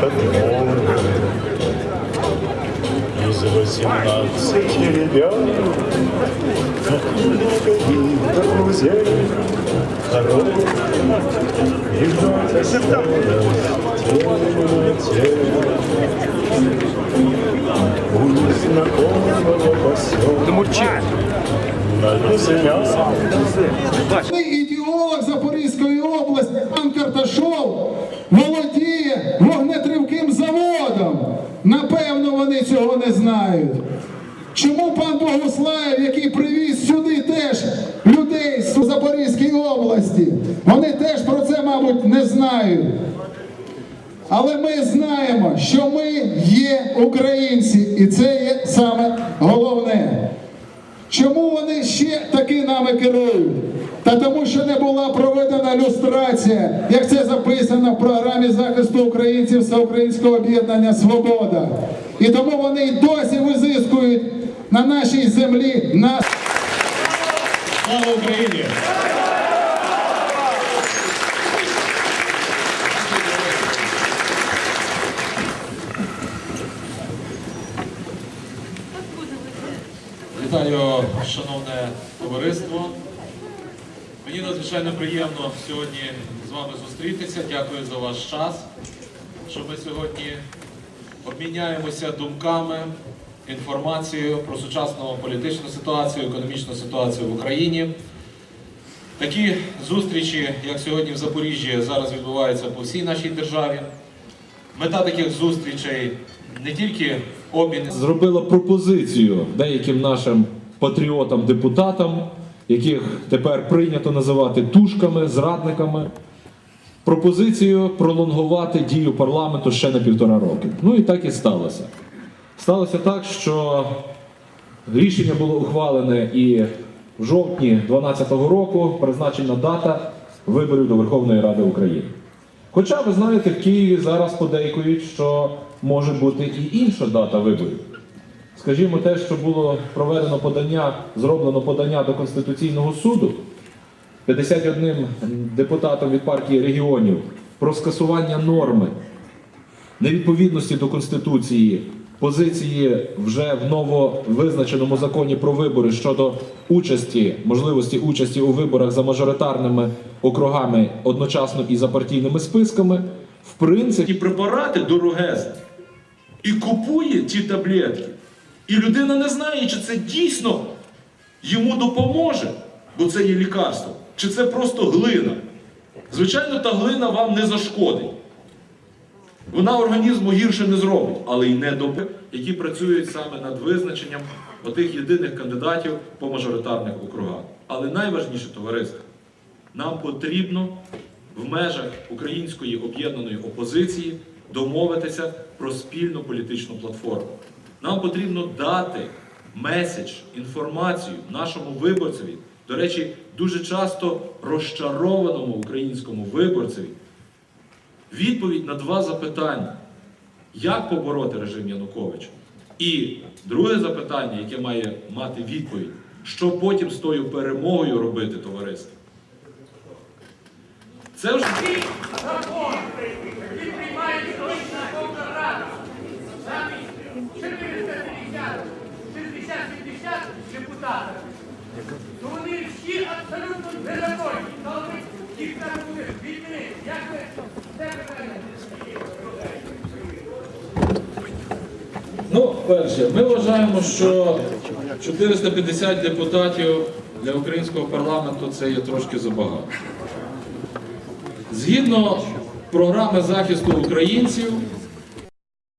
этот город. Из восемнадцати ребят, как много их друзей, хороших и вновь осталось в темноте. У незнакомого поселка на лесня Ідеолог Запорізької області пан Карташов вони цього не знають. Чому пан Богуслаєв, який привіз сюди теж людей з Запорізької області, вони теж про це, мабуть, не знають. Але ми знаємо, що ми є українці, і це є саме головне. Чому вони ще таки нами керують? Та тому, що не була проведена люстрація, як це записано в програмі захисту українців Всеукраїнського об'єднання Свобода. І тому вони й досі визискують на нашій землі нас. Слава Україні! Вітаю, шановне товариство. Мені надзвичайно приємно сьогодні з вами зустрітися. Дякую за ваш час, що ми сьогодні обміняємося думками, інформацією про сучасну політичну ситуацію, економічну ситуацію в Україні. Такі зустрічі, як сьогодні в Запоріжжі, зараз відбуваються по всій нашій державі. Мета таких зустрічей не тільки обмін зробила пропозицію деяким нашим патріотам-депутатам, яких тепер прийнято називати тушками, зрадниками. Пропозицію пролонгувати дію парламенту ще на півтора роки. Ну і так і сталося. Сталося так, що рішення було ухвалене і в жовтні 2012 року призначена дата виборів до Верховної Ради України. Хоча ви знаєте, в Києві зараз подейкують, що може бути і інша дата виборів. Скажімо, те, що було проведено подання, зроблено подання до Конституційного суду 51 депутатом від партії регіонів про скасування норми невідповідності до Конституції, позиції вже в нововизначеному законі про вибори щодо участі, можливості участі у виборах за мажоритарними округами одночасно і за партійними списками, в принципі. препарати дорогезні і купує ті таблетки. І людина не знає, чи це дійсно йому допоможе, бо це є лікарство, чи це просто глина. Звичайно, та глина вам не зашкодить. Вона організму гірше не зробить, але й не допоможе, які працюють саме над визначенням отих єдиних кандидатів по мажоритарних округах. Але найважніше товариство, нам потрібно в межах української об'єднаної опозиції домовитися про спільну політичну платформу. Нам потрібно дати меседж, інформацію нашому виборцеві, до речі, дуже часто розчарованому українському виборцеві, відповідь на два запитання: як побороти режим Януковича? І друге запитання, яке має мати відповідь, що потім з тою перемогою робити товариство? Це вже абсолютно незаконні. Але їх треба буде звільнити. Як ви це питання? Ну, перше, ми вважаємо, що 450 депутатів для українського парламенту це є трошки забагато. Згідно програми захисту українців,